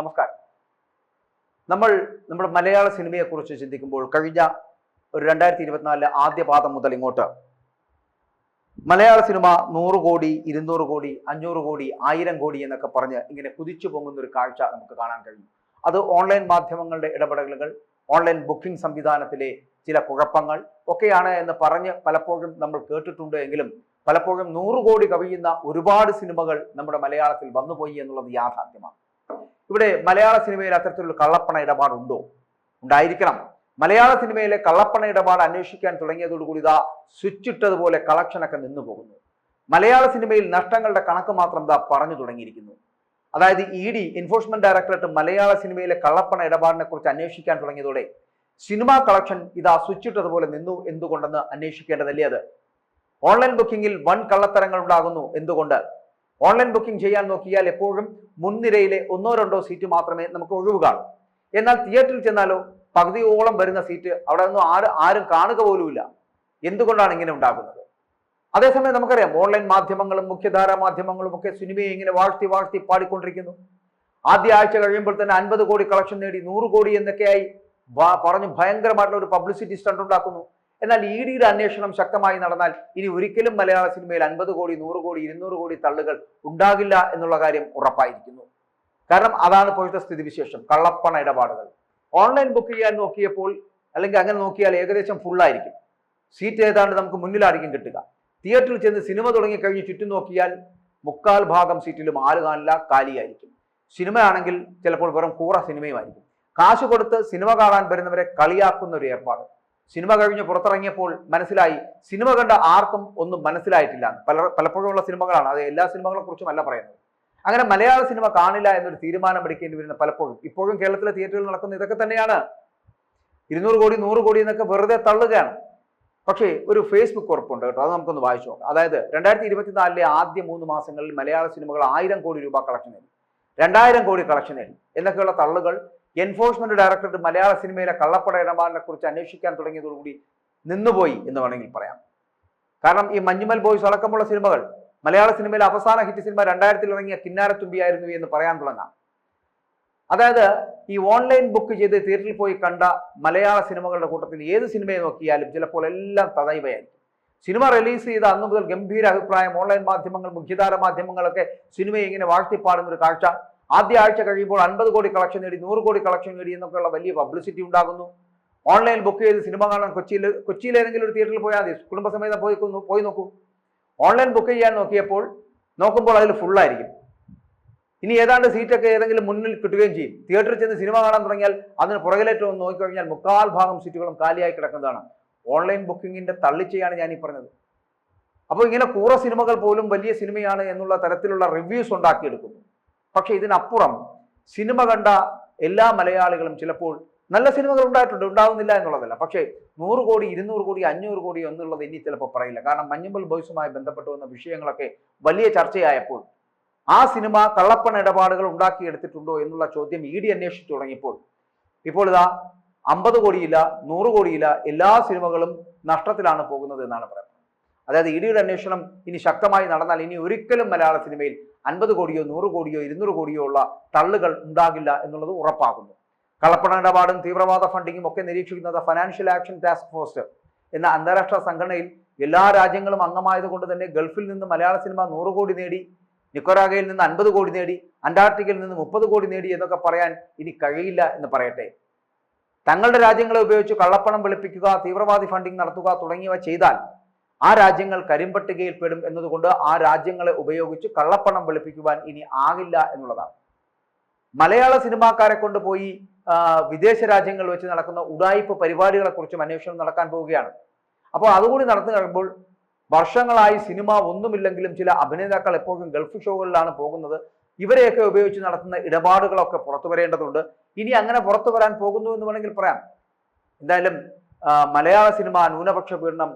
നമസ്കാരം. നമ്മൾ നമ്മുടെ മലയാള സിനിമയെക്കുറിച്ച് ചിന്തിക്കുമ്പോൾ കഴിഞ്ഞ ഒരു രണ്ടായിരത്തി ഇരുപത്തിനാലിലെ ആദ്യ പാദം മുതൽ ഇങ്ങോട്ട്. മലയാള സിനിമ നൂറ് കോടി ഇരുന്നൂറ് കോടി അഞ്ഞൂറ് കോടി ആയിരം കോടി എന്നൊക്കെ പറഞ്ഞ് ഇങ്ങനെ കുതിച്ചു പൊങ്ങുന്ന ഒരു കാഴ്ച നമുക്ക് കാണാൻ കഴിയും. അത് ഓൺലൈൻ മാധ്യമങ്ങളുടെ ഇടപെടലുകൾ ഓൺലൈൻ ബുക്കിംഗ് സംവിധാനത്തിലെ ചില കുഴപ്പങ്ങൾ ഒക്കെയാണ് എന്ന് പറഞ്ഞ് പലപ്പോഴും നമ്മൾ കേട്ടിട്ടുണ്ട് എങ്കിലും പലപ്പോഴും നൂറ് കോടി കവിയുന്ന ഒരുപാട് സിനിമകൾ നമ്മുടെ മലയാളത്തിൽ വന്നുപോയി എന്നുള്ളത് യാഥാർത്ഥ്യമാണ്. ഇവിടെ മലയാള സിനിമയിൽ അത്തരത്തിലുള്ള കള്ളപ്പണ ഇടപാടുണ്ടോ? ഉണ്ടായിരിക്കണം. മലയാള സിനിമയിലെ കള്ളപ്പണ ഇടപാട് അന്വേഷിക്കാൻ തുടങ്ങിയതോടുകൂടി ഇതാ സ്വിച്ച് ഇട്ടതുപോലെ കളക്ഷനൊക്കെ നിന്നു പോകുന്നു മലയാള സിനിമയിൽ നഷ്ടങ്ങളുടെ കണക്ക് മാത്രം ഇതാ പറഞ്ഞു തുടങ്ങിയിരിക്കുന്നു. അതായത് ഇ ഡി എൻഫോഴ്സ്മെന്റ് ഡയറക്ടറേറ്റ് മലയാള സിനിമയിലെ കള്ളപ്പണ ഇടപാടിനെ കുറിച്ച് അന്വേഷിക്കാൻ തുടങ്ങിയതോടെ സിനിമാ കളക്ഷൻ ഇതാ സ്വിച്ച് ഇട്ടതുപോലെ നിന്നു എന്തുകൊണ്ടെന്ന് അന്വേഷിക്കേണ്ടതല്ലേ അത്? ഓൺലൈൻ ബുക്കിംഗിൽ വൺ കള്ളത്തരങ്ങൾ ഉണ്ടാകുന്നു എന്തുകൊണ്ട്? ഓൺലൈൻ ബുക്കിംഗ് ചെയ്യാൻ നോക്കിയാൽ എപ്പോഴും മുൻനിരയിലെ ഒന്നോ രണ്ടോ സീറ്റ് മാത്രമേ നമുക്ക് ഒഴിവുകാണൂ എന്നാൽ തിയേറ്ററിൽ ചെന്നാലോ പകുതിയോളം വരുന്ന സീറ്റ് അവിടെ നിന്നും ആര് ആരും കാണുക പോലുമില്ല. എന്തുകൊണ്ടാണ് ഇങ്ങനെ ഉണ്ടാകുന്നത്? അതേസമയം നമുക്കറിയാം ഓൺലൈൻ മാധ്യമങ്ങളും മുഖ്യധാരാ മാധ്യമങ്ങളും ഒക്കെ സിനിമയെ ഇങ്ങനെ വാഴ്ത്തി വാഴ്ത്തി പാടിക്കൊണ്ടിരിക്കുന്നു. ആദ്യ ആഴ്ച കഴിയുമ്പോൾ തന്നെ അൻപത് കോടി കളക്ഷൻ നേടി നൂറ് കോടി എന്നൊക്കെയായി പറഞ്ഞു ഭയങ്കരമായിട്ടുള്ള ഒരു പബ്ലിസിറ്റി സ്റ്റണ്ട് ഉണ്ടാക്കുന്നു. എന്നാൽ ഇ ഡിയുടെ അന്വേഷണം ശക്തമായി നടന്നാൽ ഇനി ഒരിക്കലും മലയാള സിനിമയിൽ അൻപത് കോടി നൂറ് കോടി ഇരുന്നൂറ് കോടി തള്ളുകൾ ഉണ്ടാകില്ല എന്നുള്ള കാര്യം ഉറപ്പായിരിക്കുന്നു. കാരണം അതാണ് ഇപ്പോഴത്തെ സ്ഥിതിവിശേഷം കള്ളപ്പണ ഇടപാടുകൾ. ഓൺലൈൻ ബുക്ക് ചെയ്യാൻ നോക്കിയപ്പോൾ അല്ലെങ്കിൽ അങ്ങനെ നോക്കിയാൽ ഏകദേശം ഫുള്ളായിരിക്കും സീറ്റ് ഏതാണ്ട് നമുക്ക് മുന്നിലായിരിക്കും കിട്ടുക. തിയേറ്ററിൽ ചെന്ന് സിനിമ തുടങ്ങിക്കഴിഞ്ഞ് ചുറ്റും നോക്കിയാൽ മുക്കാൽ ഭാഗം സീറ്റിലും ആര് കാണില്ല കാലിയായിരിക്കും. സിനിമയാണെങ്കിൽ ചിലപ്പോൾ വെറും കൂറ സിനിമയുമായിരിക്കും. കാശ് കൊടുത്ത് സിനിമ കാണാൻ വരുന്നവരെ കളിയാക്കുന്ന ഒരു ഏർപ്പാട്. സിനിമ കഴിഞ്ഞ് പുറത്തിറങ്ങിയപ്പോൾ മനസ്സിലായി. സിനിമ കണ്ട ആർക്കും ഒന്നും മനസ്സിലായിട്ടില്ല. പല പലപ്പോഴുമുള്ള സിനിമകളാണ്. അത് എല്ലാ സിനിമകളെ കുറിച്ചും അല്ല പറയുന്നത്. അങ്ങനെ മലയാള സിനിമ കാണില്ല എന്നൊരു തീരുമാനം എടുക്കേണ്ടി വരുന്ന പലപ്പോഴും. ഇപ്പോഴും കേരളത്തിലെ തിയേറ്ററുകൾ നടക്കുന്ന ഇതൊക്കെ തന്നെയാണ്. ഇരുന്നൂറ് കോടി നൂറ് കോടി എന്നൊക്കെ വെറുതെ തള്ളുകയാണ്. പക്ഷേ ഒരു ഫേസ്ബുക്ക് ഉറപ്പുണ്ട് കേട്ടോ. അത് നമുക്കൊന്ന് വായിച്ചു നോക്കാം. അതായത് രണ്ടായിരത്തി ഇരുപത്തിനാലിലെ ആദ്യ മൂന്ന് മാസങ്ങളിൽ മലയാള സിനിമകൾ ആയിരം കോടി രൂപ കളക്ഷൻ നേടി രണ്ടായിരം കോടി കളക്ഷൻ നേടി എന്നൊക്കെയുള്ള തള്ളുകൾ എൻഫോഴ്സ്മെന്റ് ഡയറക്ടറേറ്റ് മലയാള സിനിമയിലെ കള്ളപ്പട ഇടപാടിനെ കുറിച്ച് അന്വേഷിക്കാൻ തുടങ്ങിയതോടുകൂടി നിന്നുപോയി എന്ന് വേണമെങ്കിൽ പറയാം. കാരണം ഈ മഞ്ഞുമൽ ബോയ്സ് അടക്കമുള്ള സിനിമകൾ മലയാള സിനിമയിലെ അവസാന ഹിറ്റ് സിനിമ രണ്ടായിരത്തിൽ ഇറങ്ങിയ കിന്നാരത്തുമ്പിയായിരുന്നു എന്ന് പറയാൻ തുടങ്ങാം. അതായത് ഈ ഓൺലൈൻ ബുക്ക് ചെയ്ത് തിയേറ്ററിൽ പോയി കണ്ട മലയാള സിനിമകളുടെ കൂട്ടത്തിൽ ഏത് സിനിമയെ നോക്കിയാലും ചിലപ്പോൾ എല്ലാം തതൈവയായിരിക്കും സിനിമ റിലീസ് ചെയ്ത അന്നു മുതൽ ഗംഭീര അഭിപ്രായം ഓൺലൈൻ മാധ്യമങ്ങൾ മുഖ്യധാര മാധ്യമങ്ങളൊക്കെ സിനിമയെ ഇങ്ങനെ വാഴ്ത്തിപ്പാടുന്ന ഒരു കാഴ്ച ആദ്യ ആഴ്ച കഴിയുമ്പോൾ അൻപത് കോടി കളക്ഷൻ നേടി നൂറ് കോടി കളക്ഷൻ നേടി എന്നൊക്കെയുള്ള വലിയ പബ്ലിസിറ്റി ഉണ്ടാകുന്നു. ഓൺലൈൻ ബുക്ക് ചെയ്ത് സിനിമ കാണാൻ കൊച്ചിയിൽ കൊച്ചിയിൽ ഏതെങ്കിലും ഒരു തിയേറ്ററിൽ പോയാൽ മതി. കുടുംബസമേതം പോയി പോയി നോക്കൂ. ഓൺലൈൻ ബുക്ക് ചെയ്യാൻ നോക്കിയപ്പോൾ നോക്കുമ്പോൾ അതിൽ ഫുള്ളായിരിക്കും ഇനി ഏതാണ്ട് സീറ്റൊക്കെ ഏതെങ്കിലും മുന്നിൽ കിട്ടുകയും ചെയ്യും. തിയേറ്ററിൽ ചെന്ന് സിനിമ കാണാൻ തുടങ്ങിയാൽ അതിന് പുറകിലേറ്റം ഒന്ന് നോക്കിക്കഴിഞ്ഞാൽ മുക്കാൽ ഭാഗം സീറ്റുകളും കാലിയായി കിടക്കുന്നതാണ്. ഓൺലൈൻ ബുക്കിങ്ങിന്റെ തള്ളിച്ചയാണ് ഞാൻ ഈ പറഞ്ഞത്. അപ്പോൾ ഇങ്ങനെ കൂറ സിനിമകൾ പോലും വലിയ സിനിമയാണ് എന്നുള്ള തരത്തിലുള്ള റിവ്യൂസ് ഉണ്ടാക്കിയെടുക്കുന്നു. പക്ഷേ ഇതിനപ്പുറം സിനിമ കണ്ട എല്ലാ മലയാളികളും ചിലപ്പോൾ നല്ല സിനിമകൾ ഉണ്ടായിട്ടുണ്ട് ഉണ്ടാകുന്നില്ല എന്നുള്ളതല്ല. പക്ഷേ നൂറ് കോടി ഇരുന്നൂറ് കോടി അഞ്ഞൂറ് കോടി എന്നുള്ളത് ഇനി ചിലപ്പോൾ പറയില്ല. കാരണം മഞ്ഞുമ്പൽ ബോയ്സുമായി ബന്ധപ്പെട്ട് വന്ന വിഷയങ്ങളൊക്കെ വലിയ ചർച്ചയായപ്പോൾ ആ സിനിമ കള്ളപ്പണ ഇടപാടുകൾ ഉണ്ടാക്കിയെടുത്തിട്ടുണ്ടോ എന്നുള്ള ചോദ്യം ഇ ഡി അന്വേഷിച്ചു തുടങ്ങിയപ്പോൾ ഇപ്പോൾ ഇതാ അമ്പത് കോടിയില്ല നൂറ് കോടിയില്ല എല്ലാ സിനിമകളും നഷ്ടത്തിലാണ് പോകുന്നത് എന്നാണ് പറയുന്നത്. അതായത് ഇ അന്വേഷണം ഇനി ശക്തമായി നടന്നാൽ ഇനി ഒരിക്കലും മലയാള സിനിമയിൽ അൻപത് കോടിയോ നൂറ് കോടിയോ ഇരുന്നൂറ് കോടിയോ ഉള്ള തള്ളുകൾ ഉണ്ടാകില്ല എന്നുള്ളത് ഉറപ്പാകുന്നു കള്ളപ്പണ ഇടപാടും തീവ്രവാദ ഫണ്ടിങ്ങും ഒക്കെ നിരീക്ഷിക്കുന്നത് ഫൈനാൻഷ്യൽ ആക്ഷൻ ടാസ്ക് ഫോഴ്സ് എന്ന അന്താരാഷ്ട്ര സംഘടനയിൽ എല്ലാ രാജ്യങ്ങളും അംഗമായതുകൊണ്ട് തന്നെ ഗൾഫിൽ നിന്ന് മലയാള സിനിമ നൂറ് കോടി നേടി നിക്കോറാഗയിൽ നിന്ന് അൻപത് കോടി നേടി അന്റാർട്ടിക്കയിൽ നിന്ന് മുപ്പത് കോടി നേടി എന്നൊക്കെ പറയാൻ ഇനി കഴിയില്ല എന്ന് പറയട്ടെ. തങ്ങളുടെ രാജ്യങ്ങളെ ഉപയോഗിച്ച് കള്ളപ്പണം വെളുപ്പിക്കുക തീവ്രവാദി ഫണ്ടിങ് നടത്തുക തുടങ്ങിയവ ചെയ്താൽ ആ രാജ്യങ്ങൾ കരിമ്പട്ടികയിൽ പെടും എന്നതുകൊണ്ട് ആ രാജ്യങ്ങളെ ഉപയോഗിച്ച് കള്ളപ്പണം വെളുപ്പിക്കുവാൻ ഇനി ആകില്ല എന്നുള്ളതാണ്. മലയാള സിനിമാക്കാരെ കൊണ്ടുപോയി വിദേശ രാജ്യങ്ങൾ വെച്ച് നടക്കുന്ന ഉടായ്പ പരിപാടികളെ കുറിച്ചും അന്വേഷണം നടക്കാൻ പോവുകയാണ്. അപ്പോൾ അതുകൂടി നടന്നു കഴിയുമ്പോൾ വർഷങ്ങളായി സിനിമ ഒന്നുമില്ലെങ്കിലും ചില അഭിനേതാക്കൾ എപ്പോഴും ഗൾഫ് ഷോകളിലാണ് പോകുന്നത്. ഇവരെയൊക്കെ ഉപയോഗിച്ച് നടത്തുന്ന ഇടപാടുകളൊക്കെ പുറത്തു വരേണ്ടതുണ്ട്. ഇനി അങ്ങനെ പുറത്തു വരാൻ പോകുന്നു എന്ന് വേണമെങ്കിൽ പറയാം. എന്തായാലും മലയാള സിനിമ ന്യൂനപക്ഷ പീഡനം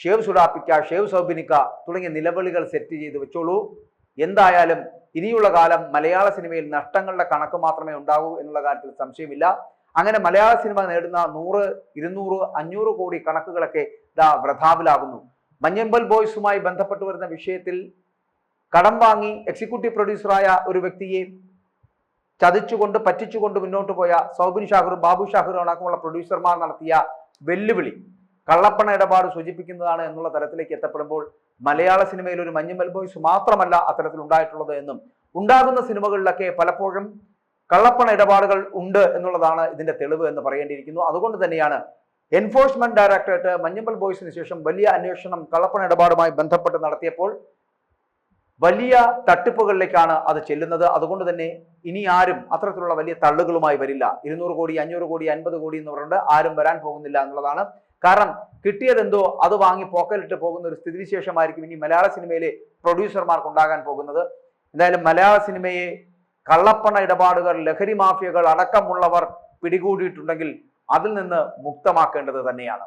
ഷേവ് സുഡാപ്പിക്ക ഷേവ് സൗബിനിക്ക തുടങ്ങിയ നിലവിളികൾ സെറ്റ് ചെയ്ത് വെച്ചോളൂ. എന്തായാലും ഇനിയുള്ള കാലം മലയാള സിനിമയിൽ നഷ്ടങ്ങളുടെ കണക്ക് മാത്രമേ ഉണ്ടാകൂ എന്നുള്ള കാര്യത്തിൽ സംശയമില്ല. അങ്ങനെ മലയാള സിനിമ നേടുന്ന നൂറ് ഇരുന്നൂറ് അഞ്ഞൂറ് കോടി കണക്കുകളൊക്കെ ഇതാ വ്രതാവിലാകുന്നു മഞ്ഞമ്പൽ ബോയ്സുമായി ബന്ധപ്പെട്ട് വരുന്ന വിഷയത്തിൽ കടം വാങ്ങി എക്സിക്യൂട്ടീവ് പ്രൊഡ്യൂസറായ ഒരു വ്യക്തിയെ ചതിച്ചുകൊണ്ട് പറ്റിച്ചുകൊണ്ട് മുന്നോട്ട് പോയ സൗബിൻ ഷാഹുറും ബാബു ഷാഹുറും അടക്കമുള്ള പ്രൊഡ്യൂസർമാർ നടത്തിയ വെല്ലുവിളി. കള്ളപ്പണ ഇടപാട് സൂചിപ്പിക്കുന്നതാണ് എന്നുള്ള തരത്തിലേക്ക് എത്തപ്പെടുമ്പോൾ മലയാള സിനിമയിൽ ഒരു മഞ്ഞുമൽ ബോയ്സ് മാത്രമല്ല അത്തരത്തിൽ ഉണ്ടായിട്ടുള്ളത് എന്നും ഉണ്ടാകുന്ന സിനിമകളിലൊക്കെ പലപ്പോഴും കള്ളപ്പണ ഇടപാടുകൾ ഉണ്ട് എന്നുള്ളതാണ് ഇതിന്റെ തെളിവ് എന്ന് പറയേണ്ടിയിരിക്കുന്നു. അതുകൊണ്ട് തന്നെയാണ് എൻഫോഴ്സ്മെന്റ് ഡയറക്ടറേറ്റ് മഞ്ഞമ്പൽ ബോയ്സിന് ശേഷം വലിയ അന്വേഷണം കള്ളപ്പണ ഇടപാടുമായി ബന്ധപ്പെട്ട് നടത്തിയപ്പോൾ വലിയ തട്ടിപ്പുകളിലേക്കാണ് അത് ചെല്ലുന്നത്. അതുകൊണ്ട് തന്നെ ഇനി ആരും അത്തരത്തിലുള്ള വലിയ തള്ളുകളുമായി വരില്ല. ഇരുന്നൂറ് കോടി അഞ്ഞൂറ് കോടി അൻപത് കോടി എന്ന് പറഞ്ഞിട്ട് ആരും വരാൻ പോകുന്നില്ല എന്നുള്ളതാണ് കാരണം കിട്ടിയതെന്തോ അത് വാങ്ങി പോക്കലിട്ട് പോകുന്ന ഒരു സ്ഥിതിവിശേഷമായിരിക്കും ഇനി മലയാള സിനിമയിലെ പ്രൊഡ്യൂസർമാർക്ക് ഉണ്ടാകാൻ പോകുന്നത്. എന്തായാലും മലയാള സിനിമയെ കള്ളപ്പണ ഇടപാടുകൾ ലഹരി മാഫിയകൾ അടക്കമുള്ളവർ പിടികൂടിയിട്ടുണ്ടെങ്കിൽ അതിൽ നിന്ന് മുക്തമാക്കേണ്ടത് തന്നെയാണ്.